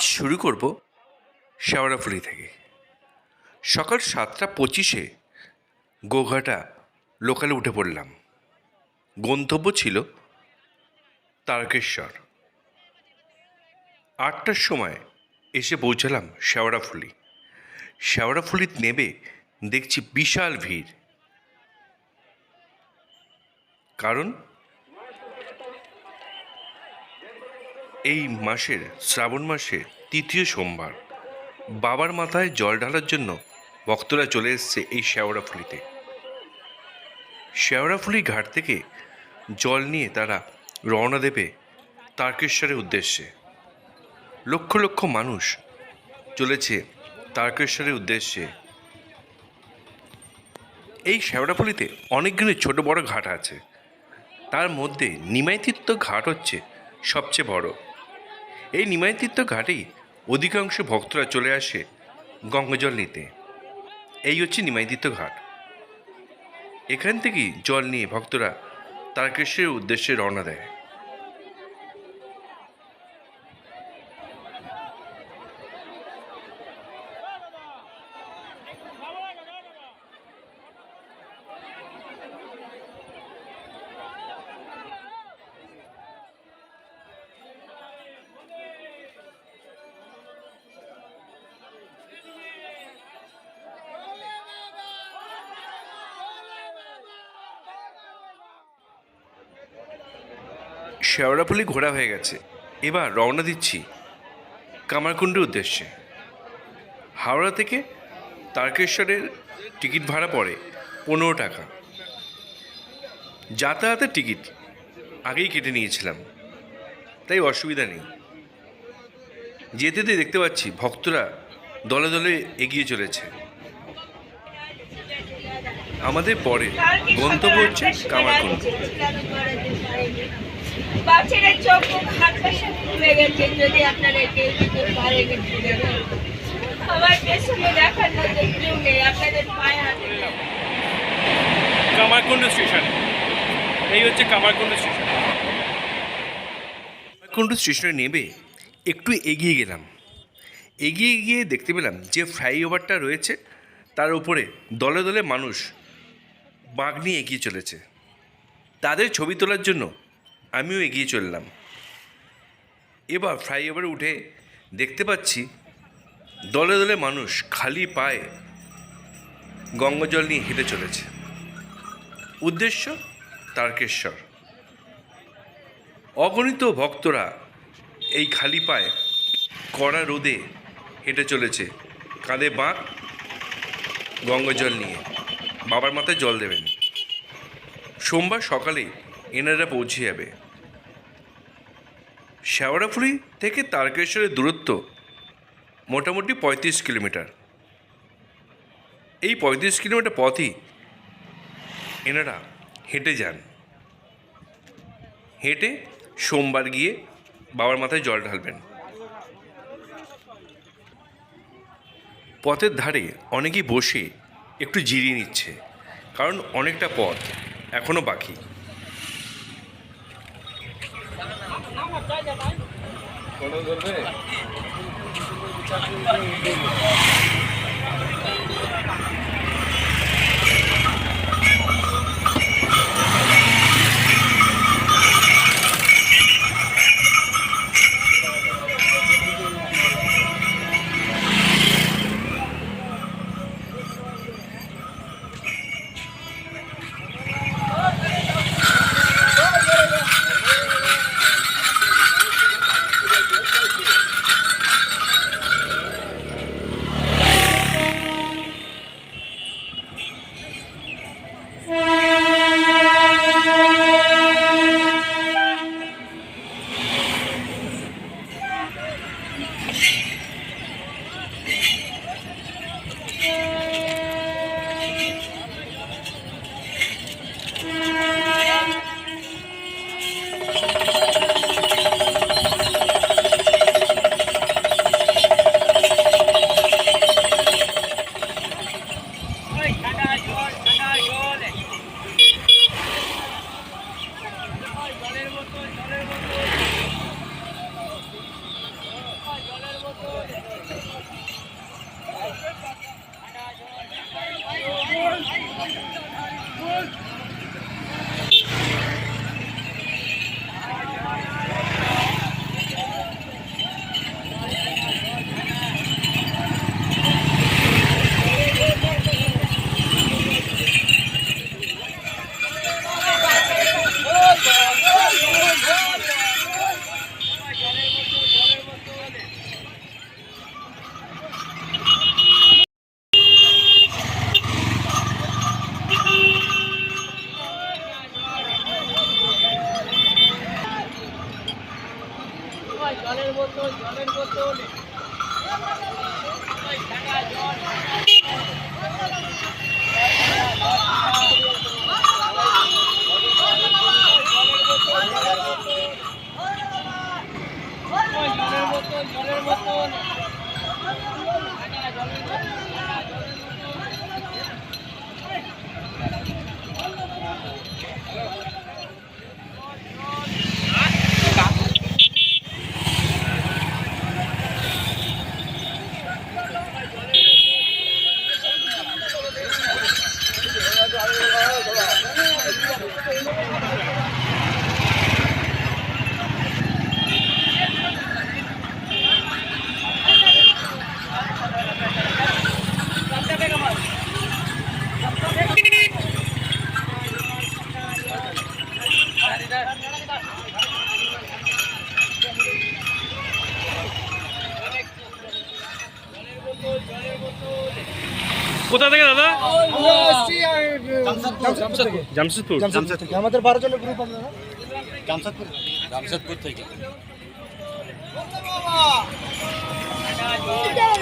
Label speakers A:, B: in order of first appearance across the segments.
A: শুরু করব শেওড়াফুলি থেকে। সকাল সাতটা পঁচিশে গোঘাটা লোকালে উঠে পড়লাম। গন্তব্য ছিল তারকেশ্বর। আটটার সময় এসে পৌঁছালাম শেওড়াফুলি। শেওড়াফুলি নেবে দেখছি বিশাল ভিড়। কারণ এই মাসের শ্রাবণ মাসের তৃতীয় সোমবার। বাবার মাথায় জল ঢালার জন্য ভক্তরা চলে এসছে এই শেওড়াফুলিতে শেওড়াফুলি ঘাট থেকে জল নিয়ে তারা রওনা দেবে তারকেশ্বরের উদ্দেশ্যে। লক্ষ লক্ষ মানুষ চলেছে তারকেশ্বরের উদ্দেশ্যে। এই শেওড়াফুলিতে অনেকগুলি ছোট বড় ঘাট আছে। তার মধ্যে নিমাইতীর্থ ঘাট হচ্ছে সবচেয়ে বড়। এই নিমাইতীর্থ ঘাটেই অধিকাংশ ভক্তরা চলে আসে গঙ্গাজল নিতে। এই হচ্ছে নিমাইতীর্থ ঘাট। এখান থেকেই জল নিয়ে ভক্তরা তারকেশ্বরের উদ্দেশ্যে রওনা দেয়। শেওড়াফুলি ঘোরা হয়ে গেছে। এবার রওনা দিচ্ছি কামারকুণ্ডের উদ্দেশ্যে। হাওড়া থেকে তারকেশ্বরের টিকিট ভাড়া পড়ে পনেরো টাকা। যাতায়াতের টিকিট আগেই কেটে নিয়েছিলাম। তাই অসুবিধা নেই। যেতে যেতে দেখতে পাচ্ছি ভক্তরা দলে দলে এগিয়ে চলেছে। আমাদের পরে গন্তব্য হচ্ছে কামারকুণ্ড।
B: চোখ হাত পা সব গেছে, যদি আপনারা কেউ আমার পেছনে দেখার কেউ নেই, আপনাদের পায়ে
A: কামারকুণ্ড স্টেশন। এই হচ্ছে কামারকুণ্ড স্টেশন। কামারকুণ্ড স্টেশনে নেবে একটু এগিয়ে গেলাম। এগিয়ে গিয়ে দেখতে পেলাম যে ফ্লাইওভারটা রয়েছে, তার উপরে দলে দলে মানুষ বাঘ নিয়ে এগিয়ে চলেছে। তাদের ছবি তোলার জন্য আমিও এগিয়ে চললাম। এবার ফ্লাইওভারে উঠে দেখতে পাচ্ছি দলে দলে মানুষ খালি পায়ে গঙ্গাজল নিয়ে হেঁটে চলেছে। উদ্দেশ্য তারকেশ্বর। অগণিত ভক্তরা এই খালি পায়ে কড়া রোদে হেঁটে চলেছে। কাঁধে বাঁক গঙ্গাজল নিয়ে। বাবার মাথায় জল দেবেন। সোমবার সকালে এনারা পৌঁছে যাবে। শেওড়াফুলি থেকে তারকেশ্বরের দূরত্ব মোটামুটি পঁয়ত্রিশ কিলোমিটার। এই পঁয়ত্রিশ কিলোমিটার পথই এনারা হেঁটে যান। হেঁটে সোমবার গিয়ে বাবার মাথায় জল ঢালবেন। পথের ধারে অনেকেই বসে একটু জিরিয়ে নিচ্ছে, কারণ অনেকটা পথ এখনও বাকি।
C: ধরবে? Thank you.
A: কোথা থেকে দাদা?
D: জামশেদপুর।
A: জামশেদপুর
D: জামশেদপুর আমাদের বারো জনের গ্রুপ আমরা না?
E: জামশেদপুর থেকে।
D: এই কাল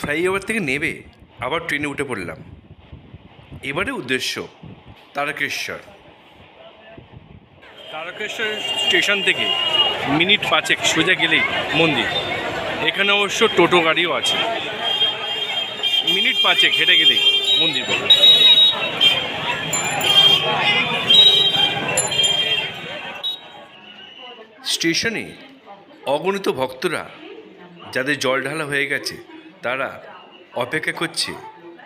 A: ফ্লাইওভার থেকে নেবে আবার ট্রেনে উঠে পড়লাম। এবারে উদ্দেশ্য তারকেশ্বর। তারকেশ্বর স্টেশন থেকে মিনিট পাঁচেক সোজা গেলেই মন্দির। এখানে অবশ্য টোটো গাড়িও আছে। মিনিট পাঁচেক হেঁটে গেলেই মন্দির পাবে স্টেশনে অগণিত ভক্তরা যাদের জল ঢালা হয়ে গেছে, তারা অপেক্ষা করছে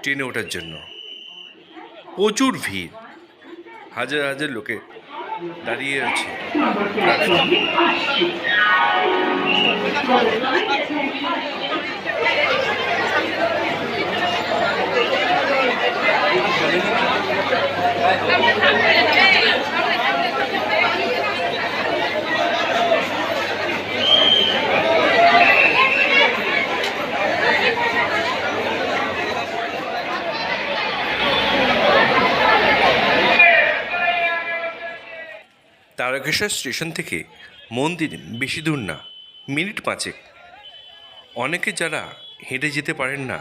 A: ট্রেনে ওঠার জন্য। প্রচুর ভিড়। হাজার হাজার লোকে দাঁড়িয়ে আছে নাগেশ্বর স্টেশন থেকে মন্দির বেশি দূর না, মিনিট পাঁচেক। অনেকে যারা হেঁটে যেতে পারেন না,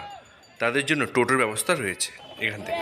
A: তাদের জন্য টোটোর ব্যবস্থা রয়েছে এখান থেকে।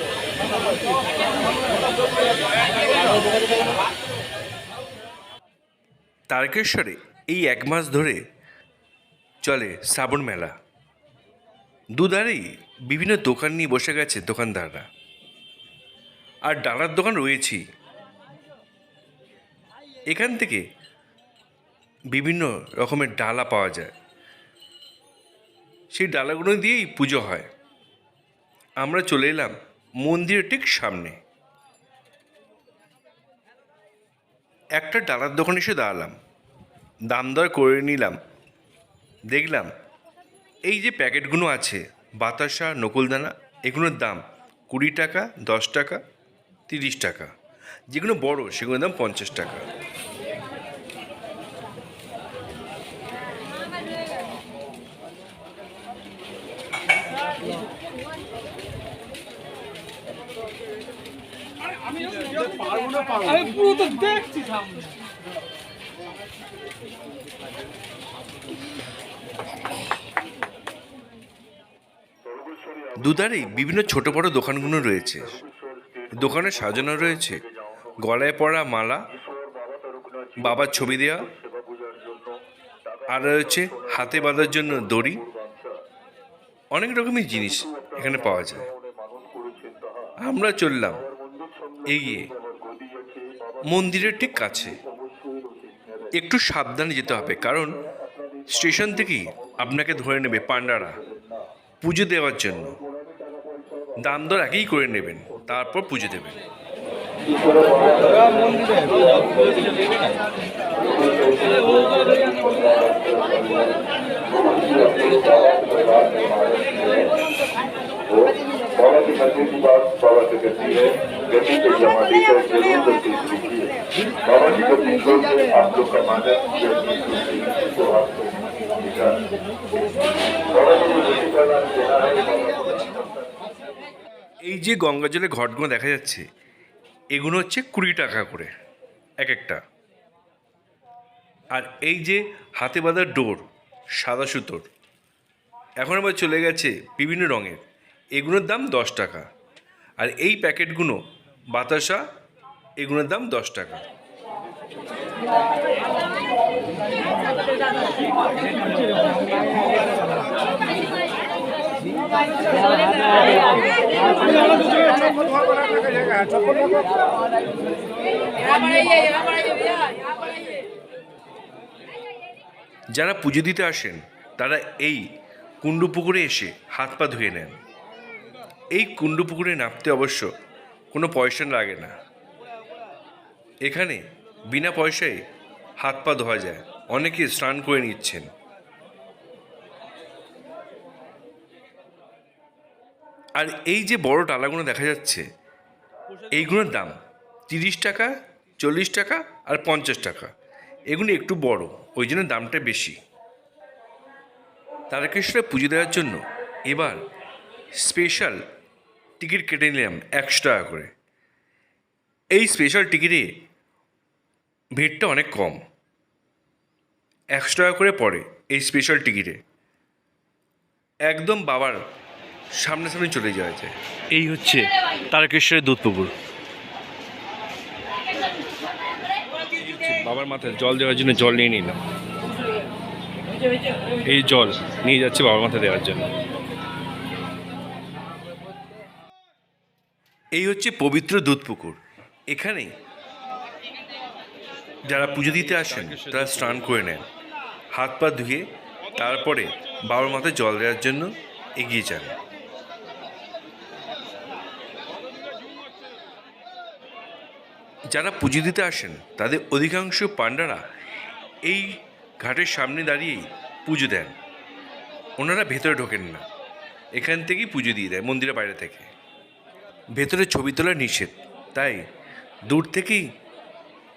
A: তারকেশ্বরে এই এক মাস ধরে চলে শ্রাবণ মেলা। দুধারেই বিভিন্ন দোকান নিয়ে বসে গেছে দোকানদাররা। আর ডালার দোকান রয়েছি। এখান থেকে বিভিন্ন রকমের ডালা পাওয়া যায়। সেই ডালাগুলো দিয়েই পুজো হয়। আমরা চলে এলাম মন্দিরের ঠিক সামনে। একটা ডালার দোকানে এসে দাঁড়ালাম। দাম দর করে নিলাম। দেখলাম, এই যে প্যাকেটগুলো আছে, বাতাসা, নকুলদানা, এগুলোর দাম কুড়ি টাকা, দশ টাকা, তিরিশ টাকা। যেগুলো বড়, সেগুলোর দাম পঞ্চাশ টাকা।
C: আমি পুরো তো দেখছি
A: দুধারেই বিভিন্ন ছোট বড় দোকানগুলো রয়েছে। দোকানে সাজানো রয়েছে গলায় পরা মালা, বাবার ছবি দেওয়া আর রয়েছে হাতে বাঁধার জন্য দড়ি। অনেক রকমের জিনিস এখানে পাওয়া যায়। আমরা চললাম। এগিয়ে। মন্দিরের ঠিক কাছে। একটু সাবধানে যেতে হবে, কারণ স্টেশন থেকেই আপনাকে ধরে নেবে পান্ডারা পুজো দেওয়ার জন্য। দাম দর আগেই করে নেবেন, তারপর পুজো দেবেন।
F: बाबा की मस्जिद की बात बाबा से करती है गति से जमा देकर जरूर गलती कीजिए बाबा की गति छोड़ के आप लोग का मानस गलती कीजिए तो आपको विचार बाबा की जो गति का नाम देना है बाबा
A: এই যে গঙ্গা জলে ঘটগুলো দেখা যাচ্ছে এগুলো হচ্ছে কুড়ি টাকা করে এক একটা আর এই যে হাতে বাঁধার ডোর সাদা সুতোর এখন আবার চলে গেছে বিভিন্ন রঙের এগুলোর দাম দশ টাকা। আর এই প্যাকেটগুলো, বাতাসা, এগুলোর দাম দশ টাকা। যারা পুজো দিতে আসেন, তারা এই কুণ্ডু পুকুরে এসে হাত পা ধুয়ে নেন। এই কুণ্ডু পুকুরে নামতে অবশ্য কোনো পয়সা লাগে না। এখানে বিনা পয়সায় হাত পা ধোয়া যায়। অনেকে স্নান করে নিচ্ছেন। আর এই যে বড় ডালাগুলো দেখা যাচ্ছে, এইগুলোর দাম তিরিশ টাকা, চল্লিশ টাকা আর পঞ্চাশ টাকা। এগুলো একটু বড়, ওই জন্য দামটা বেশি। তারকেশ্বরে পুজো দেওয়ার জন্য এবার স্পেশাল টিকিট কেটে নিলাম একশো টাকা করে। এই স্পেশাল টিকিটে ভিড়টা অনেক কম। একশো টাকা করে পড়ে এই স্পেশাল টিকিটে একদম বাবার সামনাসামনি চলে যাওয়া যায়। এই হচ্ছে তারকেশ্বরের দুধ পুকুর বাবার মাথায় জল দেওয়ার জন্য জল নিয়ে নিলাম। এই জল নিয়ে যাচ্ছে বাবার মাথায় দেওয়ার জন্য। এই হচ্ছে পবিত্র দুধ পুকুর এখানে যারা পুজো দিতে আসেন, তারা স্নান করে নেন। হাত পা ধুয়ে তারপরে বাবার মাথায় জল দেওয়ার জন্য এগিয়ে যান। যারা পুজো দিতে আসেন, তাদের অধিকাংশ পাণ্ডারা এই ঘাটের সামনে দাঁড়িয়েই পুজো দেন। ওনারা ভেতরে ঢোকেন না। এখান থেকেই পুজো দিয়ে দেয়, মন্দিরের বাইরে থেকে। ভেতরে ছবি তোলা নিষেধ, তাই দূর থেকেই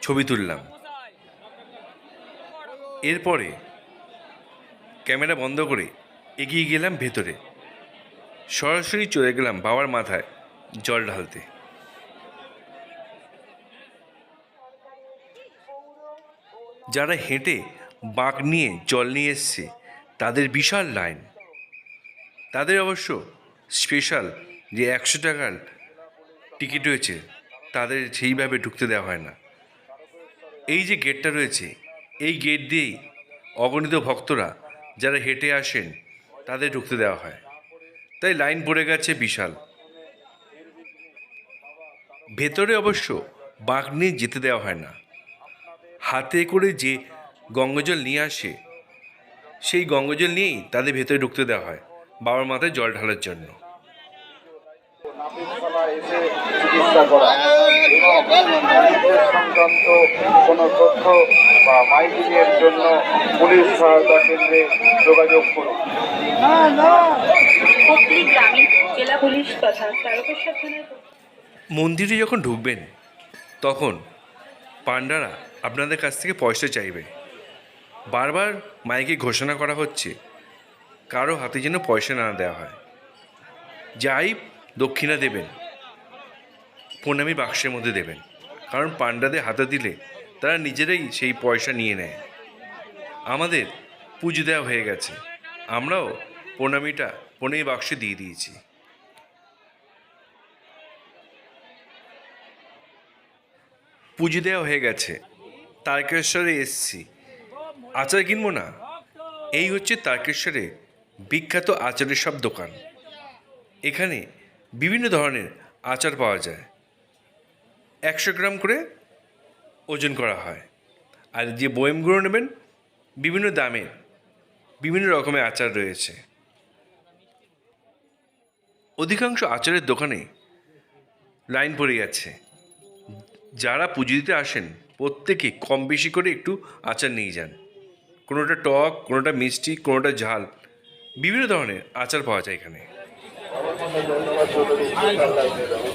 A: ছবি তুললাম। এরপরে ক্যামেরা বন্ধ করে এগিয়ে গেলাম ভেতরে। সরাসরি চলে গেলাম বাবার মাথায় জল ঢালতে। যারা হেঁটে বাঁক নিয়ে জল নিয়ে এসছে, তাদের বিশাল লাইন। তাদের অবশ্য স্পেশাল যে একশো টাকার টিকিট রয়েছে, তাদের সেইভাবে ঢুকতে দেওয়া হয় না। এই যে গেটটা রয়েছে, এই গেট দিয়েই অগণিত ভক্তরা যারা হেঁটে আসেন, তাদের ঢুকতে দেওয়া হয়। তাই লাইন পড়ে গেছে বিশাল। ভেতরে অবশ্য বাঁক নিয়ে যেতে দেওয়া হয় না। হাতে করে যে গঙ্গজল নিয়ে আসে, সেই গঙ্গজল নিয়েই তাদের ভেতরে ঢুকতে দেওয়া হয়, বাবার মাথায় জল ঢালার জন্য
F: নাপিততলা এসে চিকিৎসা করা। সংক্রান্ত কোনো তথ্য বা মাইকিংয়ের জন্য পুলিশ সহায়তা কেন্দ্রে যোগাযোগ করুন।
A: মন্দিরে যখন ঢুকবেন, তখন পাণ্ডারা আপনাদের কাছ থেকে পয়সা চাইবে। বারবার মাইকে ঘোষণা করা হচ্ছে, কারও হাতে যেন পয়সা না দেওয়া হয়। যাই দক্ষিণা দেবেন। প্রণামী বাক্সের মধ্যে দেবেন। কারণ পাণ্ডাদের হাতে দিলে তারা নিজেরাই সেই পয়সা নিয়ে নেয়। আমাদের পুজো দেওয়া হয়ে গেছে। আমরাও প্রণামীটা প্রণামী বাক্সে দিয়ে দিয়েছি। পুজো দেওয়া হয়ে গেছে। তারকেশ্বরে এসছি। আচার কিনবো না? এই হচ্ছে তারকেশ্বরে বিখ্যাত আচারের সব দোকান। এখানে বিভিন্ন ধরনের আচার পাওয়া যায়। একশো গ্রাম করে ওজন করা হয়। আর যে বয়েমগুলো নেবেন, বিভিন্ন দামে, বিভিন্ন রকমের আচার রয়েছে। অধিকাংশ আচারের দোকানে লাইন পড়ে গেছে। যারা পুজো দিতে আসেন, প্রত্যেকে কম বেশি করে একটু আচার নিয়ে যান। কোনোটা টক, কোনোটা মিষ্টি, কোনোটা ঝাল, বিভিন্ন ধরনের আচার পাওয়া যায় এখানে।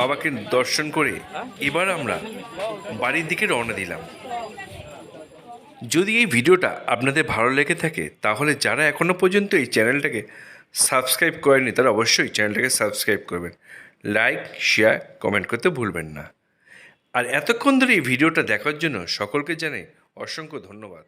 A: বাবাকে দর্শন করে এবার আমরা বাড়ির দিকে রওনা দিলাম। যদি এই ভিডিওটা আপনাদের ভালো লেগে থাকে, তাহলে যারা এখনও পর্যন্ত এই চ্যানেলটাকে সাবস্ক্রাইব করেনি তারা অবশ্যই চ্যানেলটাকে সাবস্ক্রাইব করবেন। লাইক, শেয়ার, কমেন্ট করতে ভুলবেন না। আর এতক্ষণ ধরে এই ভিডিওটা দেখার জন্য সকলকে জানাই অসংখ্য ধন্যবাদ।